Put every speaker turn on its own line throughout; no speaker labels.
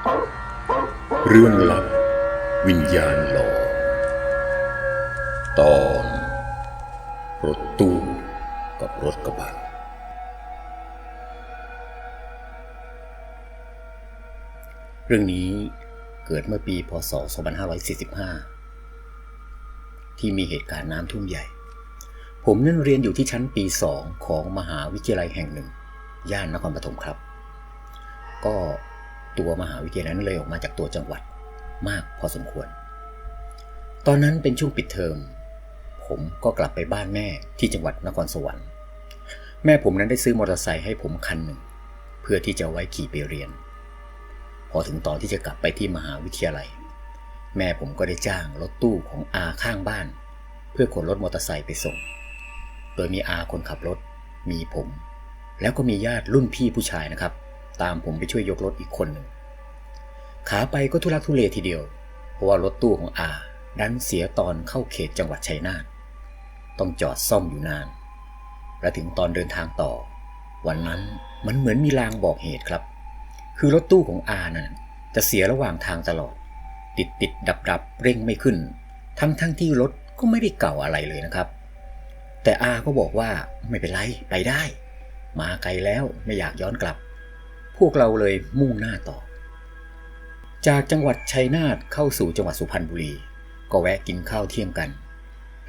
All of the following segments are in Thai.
เรื่องลับวิญญาณหลอนตอนรถตู้กับรถกระบะ
เรื่องนี้เกิดเมื่อปีพศ 2545 ที่มีเหตุการณ์น้ำท่วมใหญ่ ผมนั้นเรียนอยู่ที่ชั้นปี2ของมหาวิทยาลัยแห่งหนึ่ง ย่านนครปฐมครับ ก็ ตัวมหาวิทยาลัยนั้นเลยออกมาจากตัวจังหวัดมากพอสมควร ตอนนั้นเป็นช่วงปิดเทอม ผมก็กลับไปบ้านแม่ที่จังหวัดนครสวรรค์ แม่ผมนั้นได้ซื้อมอเตอร์ไซค์ให้ผมคันหนึ่ง เพื่อที่จะไว้ขี่ไปเรียน พอถึงตอนที่จะกลับไปที่มหาวิทยาลัย แม่ผมก็ได้จ้างรถตู้ของอาข้างบ้าน เพื่อขนรถมอเตอร์ไซค์ไปส่ง โดยมีอาคนขับรถ มีผม แล้วก็มีญาติรุ่นพี่ผู้ชายนะครับ ตามผมไปช่วยยกรถอีกคนหนึ่ง ขาไปก็ทุลักทุเลทีเดียว เพราะว่ารถตู้ของอาดันเสียตอนเข้าเขตจังหวัดชัยนาท ต้องจอดซ่อมอยู่นาน และถึงตอนเดินทางต่อ วันนั้นมันเหมือนมีลางบอกเหตุครับ คือรถตู้ของอาน่ะจะเสียระหว่างทางตลอด ติดติดดับดับเร่งไม่ขึ้น ทั้งทั้งที่รถก็ไม่ได้เก่าอะไรเลยนะครับ แต่อาก็บอกว่าไม่เป็นไรไปได้ มาไกลแล้วไม่อยากย้อนกลับ พวกเราเลยมุ่งหน้าต่อ จากจังหวัดชัยนาทเข้าสู่จังหวัดสุพรรณบุรี ก็แวะกินข้าวเที่ยงกัน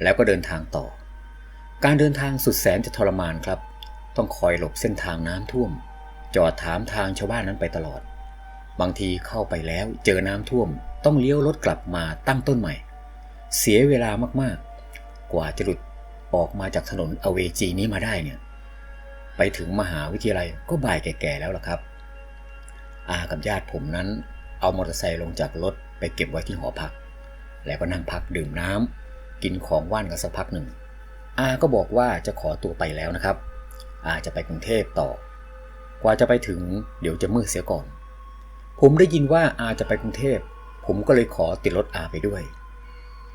แล้วก็เดินทางต่อ การเดินทางสุดแสนจะทรมานครับ ต้องคอยหลบเส้นทางน้ำท่วม จอดถามทางชาวบ้านนั้นไปตลอด บางทีเข้าไปแล้วเจอน้ำท่วม ต้องเลี้ยวรถกลับมาตั้งต้นใหม่ เสียเวลามากๆ กว่าจะหลุดออกมาจากถนนอเวจีนี้มาได้เนี่ย ไปถึงมหาวิทยาลัยก็บ่ายแก่ๆแล้วล่ะครับ อากับญาติผมนั้น เอามอเตอร์ไซค์ลงจากรถไปเก็บไว้ที่หอพัก แล้วก็นั่งพักดื่มน้ำกินของว่านกันสักพักหนึ่ง อาก็บอกว่าจะขอตัวไปแล้วนะครับ อาจะไปกรุงเทพต่อ กว่าจะไปถึงเดี๋ยวจะมืดเสียก่อน ผมได้ยินว่าอาจะไปกรุงเทพ ผมก็เลยขอติดรถอาไปด้วย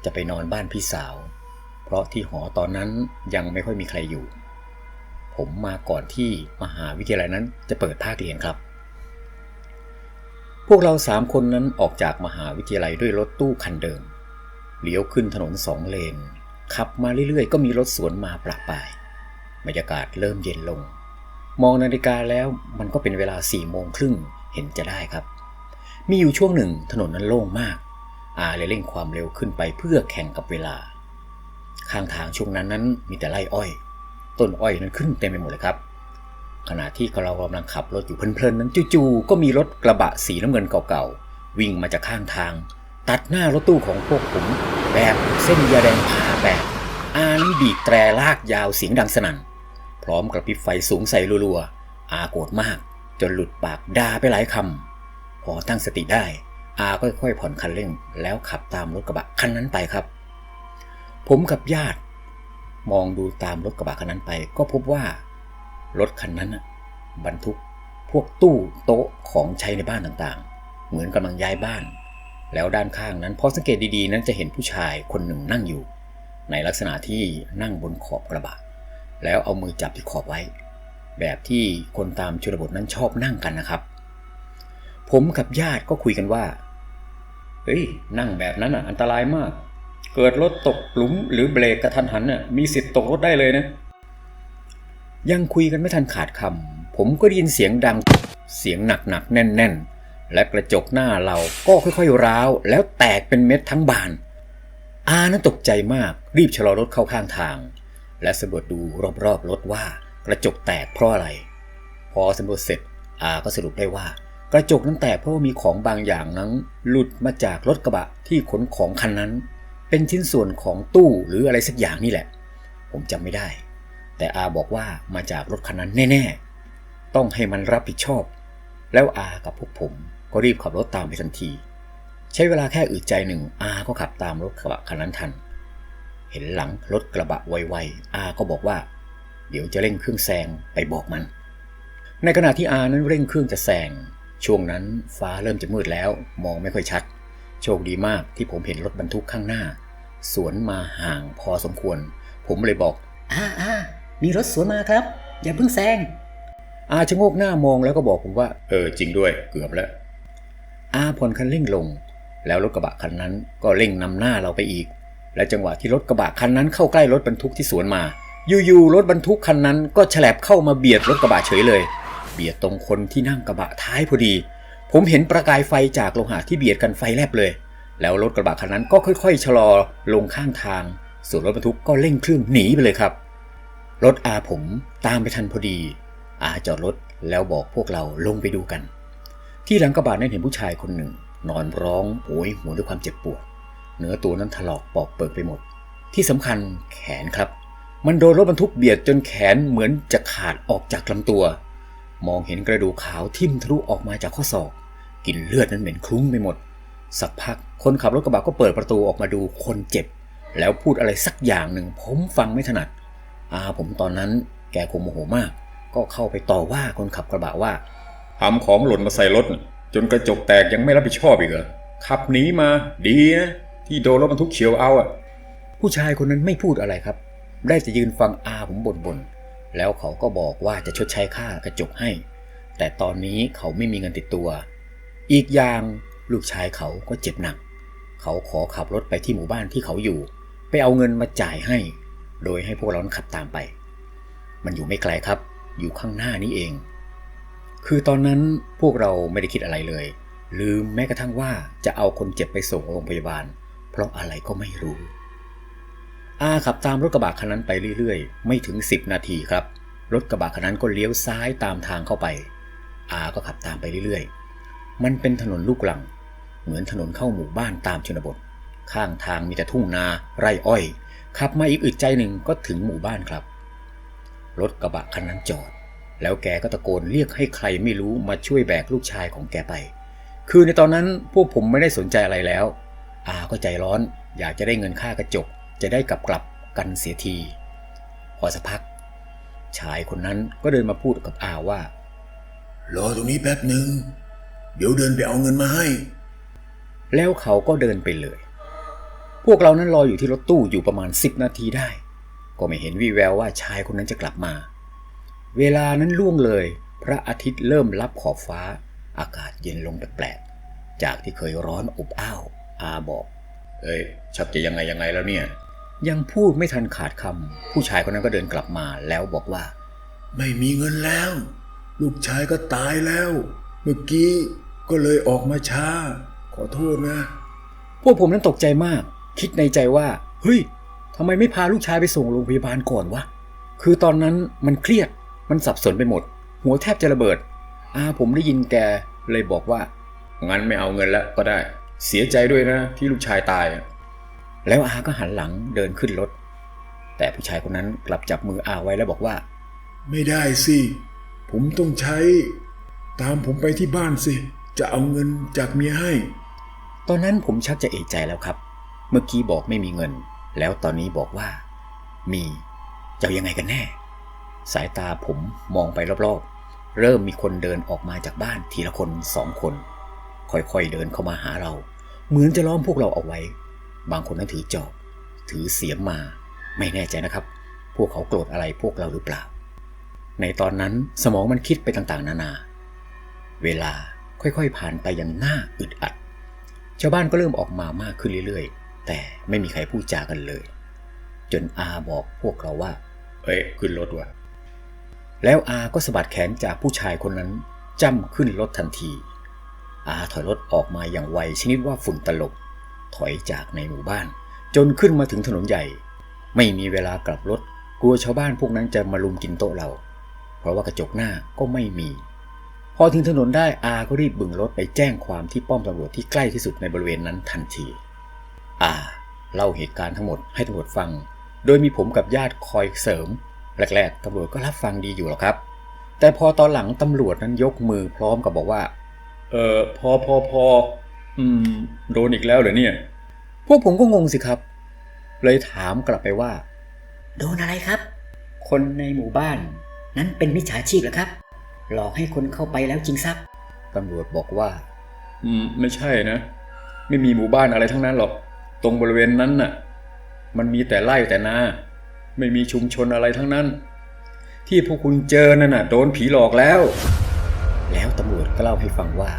จะไปนอนบ้านพี่สาว เพราะที่หอตอนนั้นยังไม่ค่อยมีใครอยู่ ผมมาก่อนที่มหาวิทยาลัยนั้นจะเปิดภาคเรียนครับ พวกเราสามคนนั้นออกจากมหาวิทยาลัยด้วยรถตู้คันเดิม เลี้ยวขึ้นถนนสองเลน ขับมาเรื่อยๆ ก็มีรถสวนมาประปรายบรรยากาศเริ่มเย็นลง มองนาฬิกาแล้วมันก็เป็นเวลาสี่โมงครึ่งเห็นจะได้ครับ มีอยู่ช่วงหนึ่งถนนนั้นโล่งมาก อาเลยเร่งความเร็วขึ้นไปเพื่อแข่งกับเวลา ข้างทางช่วงนั้นนั้นมีแต่ไร่อ้อย ต้นอ้อยนั้นขึ้นเต็มไปหมดเลยครับ ขณะที่เรากำลังขับรถอยู่เพลินๆนั้นจู่ๆก็มีรถกระบะสีน้ำเงินเก่าๆ วิ่งมาจากข้างทาง ตัดหน้ารถตู้ของพวกผมแบบเส้นยาแดงผ่าแบบอานั้นบีบแตรลากยาวเสียงดังสนั่น พร้อมกระพริบไฟสูงใส่รัวๆ อาโกรธมาก จนหลุดปากด่าไปหลายคำ พอตั้งสติได้ อาก็ค่อยๆผ่อนคันเร่ง แล้วขับตามรถกระบะคันนั้นไปครับ ผมกับญาติ มองดูตามรถกระบะคันนั้นไป ก็พบว่า รถคันนั้นบรรทุกพวกตู้โต๊ะของใช้ในบ้านต่างๆ เหมือนกำลังย้ายบ้าน แล้วด้านข้างนั้นพอสังเกตดีๆ นั้นจะเห็นผู้ชายคนหนึ่งนั่งอยู่ ในลักษณะที่นั่งบนขอบกระบะ แล้วเอามือจับที่ขอบไว้ แบบที่คนตามชนบทนั้นชอบนั่งกันนะครับ ผมกับญาติก็คุยกันว่าเฮ้ยนั่งแบบนั้นอะอันตรายมาก เกิดรถตกหลุมหรือเบรกกระทันหันน่ะมีสิทธิ์ตกรถได้เลยนะ ยังคุยกันไม่ทันขาดคำผมก็ได้ยินเสียงดังเสียงหนักๆแน่นๆและกระจกหน้าเราก็ค่อยๆ ร้าว แล้วแตกเป็นเม็ดทั้งบาน อานั้นตกใจมากรีบชะลอรถเข้าข้างทาง และสำรวจดูรอบๆรถว่ากระจกแตกเพราะอะไร พอสำรวจเสร็จอาก็สรุปได้ว่า กระจกนั้นแตกเพราะว่ามีของบางอย่างนั้น หลุดมาจากรถกระบะที่ขนของคันนั้น เป็นชิ้นส่วนของตู้หรืออะไรสักอย่างนี่แหละ ผมจำไม่ได้ แต่อาบอกว่ามาจากรถคันนั้นแน่ ๆ ต้องให้มันรับผิดชอบ แล้วอากับพวกผมก็รีบขับรถตามไปทันที ใช้เวลาแค่อึดใจหนึ่งอาก็ขับตามรถกระบะคันนั้นทัน เห็นหลังรถกระบะไวๆอาก็บอกว่า เดี๋ยวจะเร่งเครื่องแซงไปบอกมัน ในขณะที่อานั้นเร่งเครื่องจะแซงช่วงนั้นฟ้าเริ่มจะมืดแล้ว มองไม่ค่อยชัด โชคดีมากที่ผมเห็นรถบรรทุกข้างหน้า สวนมาห่างพอสมควร ผมเลยบอก
อ่าอ่า มีรถสวนมาครับ อย่าเพิ่งแซง
อาชะโงกหน้ามองแล้วก็บอกผมว่า เออจริงด้วยเกือบแล้ว อาผ่อนคันเร่งลง แล้วรถกระบะคันนั้นก็เร่งนำหน้าเราไปอีก และจังหวะที่รถกระบะคันนั้นเข้าใกล้รถบรรทุกที่สวนมา อยู่ๆรถบรรทุกคันนั้นก็ฉลับเข้ามาเบียดรถกระบะเฉยเลย เบียดตรงคนที่นั่งกระบะท้ายพอดี ผมเห็นประกายไฟจากโลหะที่เบียดกันไฟแลบเลย แล้วรถกระบะคันนั้นก็ค่อย ๆ ชะลอลงข้างทาง ส่วนรถบรรทุกก็เร่งเครื่องหนีไปเลยครับ รถอาผมตามไปทันพอดี อาจอดรถแล้วบอกพวกเราลงไปดูกัน ที่หลังกระบะนั้นเห็นผู้ชายคนหนึ่ง นอนร้องโอยหัวด้วยความเจ็บปวด เนื้อตัวนั้นถลอกปอกเปิกไปหมด ที่สำคัญแขนครับ มันโดนรถบรรทุกเบียดจนแขนเหมือนจะขาดออกจากลำตัว มองเห็นกระดูกขาวทิ่มทะลุออกมาจากข้อศอกกลิ่นเลือดนั้นเหม็นคลุ้งไปหมด สักพักคนขับรถกระบะก็เปิดประตูออกมาดูคนเจ็บ แล้วพูดอะไรสักอย่างหนึ่งผมฟังไม่ถนัด อาผมตอนนั้นแกคงโมโหมาก ก็เข้าไปต่อว่าคนขับกระบะว่า
ทำของหล่นมาใส่รถน่ะจนกระจกแตกยังไม่รับผิดชอบอีกเหรอขับหนีมา ดีนะที่โดนรถบรรทุกเฉียวเอาอะ
ผู้ชายคนนั้นไม่พูดอะไรครับ ได้แต่ยืนฟังอาผมบ่นบนๆแล้วเขาก็บอกว่าจะชดใช้ค่ากระจกให้ แต่ตอนนี้เขาไม่มีเงินติดตัว อีกอย่างลูกชายเขาก็เจ็บหนัก เขาขอขับรถไปที่หมู่บ้านที่เขาอยู่ ไปเอาเงินมาจ่ายให้ โดยให้พวกเรานขับตามไป มันอยู่ไม่ไกลครับ อยู่ข้างหน้านี้เอง คือตอนนั้นพวกเราไม่ได้คิดอะไรเลย ลืมแม้กระทั่งว่าจะเอาคนเจ็บไปส่งโรงพยาบาล เพราะอะไรก็ไม่รู้ อาขับตามรถกระบะคันนั้นไปเรื่อยๆ ไม่ถึง 10 นาทีครับ รถกระบะคันนั้นก็เลี้ยวซ้ายตามทางเข้าไป อาก็ขับตามไปเรื่อยๆ มันเป็นถนนลูกลัง เหมือนถนนเข้าหมู่บ้านตามชนบท ข้างทางมีแต่ทุ่งนา ไร่อ้อย ขับมาอีกอึดใจหนึ่งก็ถึงหมู่บ้านครับ รถกระบะคันนั้นจอด แล้วแกก็ตะโกนเรียกให้ใครไม่รู้มาช่วยแบกลูกชายของแกไป คือในตอนนั้นพวกผมไม่ได้สนใจอะไรแล้ว อาก็ใจร้อนอยากจะได้เงินค่ากระจก จะได้กลับกลับกันเสียที พอสักพัก ชายคนนั้นก็เดินมาพูดกับอาว่า
รอตรงนี้แป๊บหนึ่งเดี๋ยวเดินไปเอาเงินมาให้
แล้วเขาก็เดินไปเลย พวกเรานั้นรออยู่ที่รถตู้อยู่ประมาณ 10 นาทีได้ ก็ไม่เห็นวี่แววว่าชายคนนั้นจะกลับมา เวลานั้นล่วงเลย พระอาทิตย์เริ่มลับขอบฟ้า อากาศเย็นลงแปลกๆ จากที่เคยร้อนอบอ้าว อาบอก เอ้ย ชักจะยังไงยังไงแล้วเนี่ย ยังพูดไม่ทันขาดคำ ผู้ชายคนนั้นก็เดินกลับมาแล้วบอกว่า
ไม่มีเงินแล้ว ลูกชายก็ตายแล้ว เมื่อกี้ก็เลยออกมาช้า ขอโทษนะ
พวกผมนั้นตกใจมาก คิดในใจว่าเฮ้ยทำไมไม่พาลูกชายไปส่งโรงพยาบาลก่อนวะ คือตอนนั้นมันเครียด มันสับสนไปหมด หัวแทบจะระเบิด อาผมได้ยินแกเลยบอกว่า งั้นไม่เอาเงินแล้วก็ได้ เสียใจด้วยนะที่ลูกชายตาย แล้วอาก็หันหลังเดินขึ้นรถ แต่ผู้ชายคนนั้นกลับจับมืออาไว้แล้วบอกว่า
ไม่ได้สิ ผมต้องใช้ ตามผมไปที่บ้านสิ จะเอาเงินจากเมียให้
ตอนนั้นผมชักจะเอะใจแล้วครับ เมื่อกี้บอกไม่มีเงิน แล้วตอนนี้บอกว่า มีจะเอยังไงกันแน่ สายตาผมมองไปรอบๆ เริ่มมีคนเดินออกมาจากบ้านทีละคนสองคน ค่อยๆเดินเข้ามาหาเรา เหมือนจะล้อมพวกเราเอาไว้ บางคนนั้นถือจอบ ถือเสียมมา ไม่แน่ใจนะครับ พวกเขาโกรธอะไรพวกเราหรือเปล่า ในตอนนั้นสมองมันคิดไปต่างๆ นานา เวลาค่อยๆผ่านไปอย่างน่าอึดอัด ชาวบ้านก็เริ่มออกมามากขึ้นเรื่อยๆ แต่ไม่มีใครพูดจากันเลย จนอาบอกพวกเราว่า เอ้ยขึ้นรถว่ะ แล้วอาก็สะบัดแขนจากผู้ชายคนนั้นจ้ำขึ้นรถทันที อาถอยรถออกมาอย่างไวชนิดว่าฝุ่นตลบ ถอยจากในหมู่บ้าน จนขึ้นมาถึงถนนใหญ่ ไม่มีเวลากลับรถ กลัวชาวบ้านพวกนั้นจะมาลุมกินโต๊ะเรา เพราะว่ากระจกหน้าก็ไม่มี พอถึงถนนได้อาก็รีบบึงรถไปแจ้งความที่ป้อมตำรวจที่ใกล้ที่สุดในบริเวณนั้นทันที อาเล่าเหตุการณ์ทั้งหมดให้ตำรวจฟัง โดยมีผมกับญาติคอยเสริม แรกๆตำรวจก็รับฟังดีอยู่หรอกครับ แต่พอตอนหลังตำรวจนั้นยกมือพร้อมกับบอกว่า เออพอพอพออืม โดนอีกแล้วเหรอเนี่ย พวกผมก็งงสิครับ เลยถามกลับไปว่า
โดนอะไรครับ คนในหมู่บ้าน นั้นเป็นมิจฉาชีพเหรอครับ หลอกให้คนเข้าไปแล้วจริงทรัพย์
ตำรวจบอกว่า อืม ไม่ใช่นะ ไม่มีหมู่บ้านอะไรทั้งนั้นหรอก ตรงบริเวณนั้นน่ะ มันมีแต่ไร่แต่นา ไม่มีชุมชนอะไรทั้งนั้น ที่พวกคุณเจอนั่นน่ะโดนผีหลอกแล้ว แล้วตำรวจก็เล่าให้ฟังว่า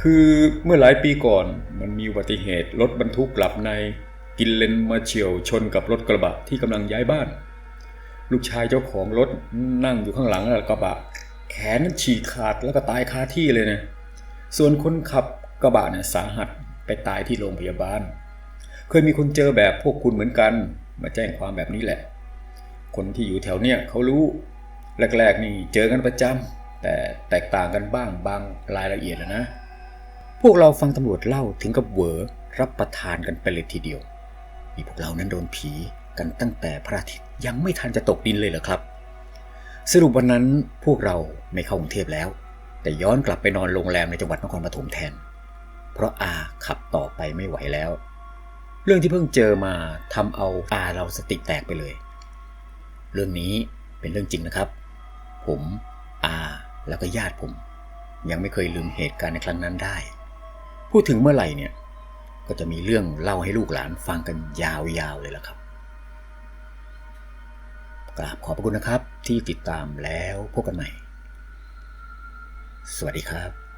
คือเมื่อหลายปีก่อนมันมีอุบัติเหตุรถบรรทุกหลับใน กินเลนมาเฉียวชนกับรถกระบะที่กำลังย้ายบ้าน ลูกชายเจ้าของรถนั่งอยู่ข้างหลังกระบะ แขนฉีกขาดแล้วก็ตายคาที่เลยนะส่วนคนขับกระบะเนี่ยสาหัสไปตายที่โรงพยาบาล เคยมีคนเจอแบบพวกคุณเหมือนกัน มาแจ้งความแบบนี้แหละ คนที่อยู่แถวเนี้ยเขารู้ แรกๆนี่เจอกันประจำแต่แตกต่างกันบ้างบางรายละเอียดแล้วนะ
พวกเราฟังตำรวจเล่าถึงกับเหวอรับประทานกันไปเลยทีเดียวนี่พวกเรานั้นโดนผีกันตั้งแต่พระอาทิตย์ยังไม่ทันจะตกดินเลยเหรอครับ สรุปวันนั้นพวกเราไม่เข้ากรุงเทพแล้ว แต่ย้อนกลับไปนอนโรงแรมในจังหวัดนครปฐมแทน เพราะอาขับต่อไปไม่ไหวแล้ว เรื่องที่เพิ่งเจอมาทำเอาอาเราสติแตกไปเลย เรื่องนี้เป็นเรื่องจริงนะครับ ผมอาแล้วก็ญาติผม ยังไม่เคยลืมเหตุการณ์ในครั้งนั้นได้ พูดถึงเมื่อไหร่เนี่ย ก็จะมีเรื่องเล่าให้ลูกหลานฟังกันยาวๆเลยล่ะครับกราบขอบพระคุณนะครับที่ติดตามแล้วพบกันใหม่ สวัสดีครับ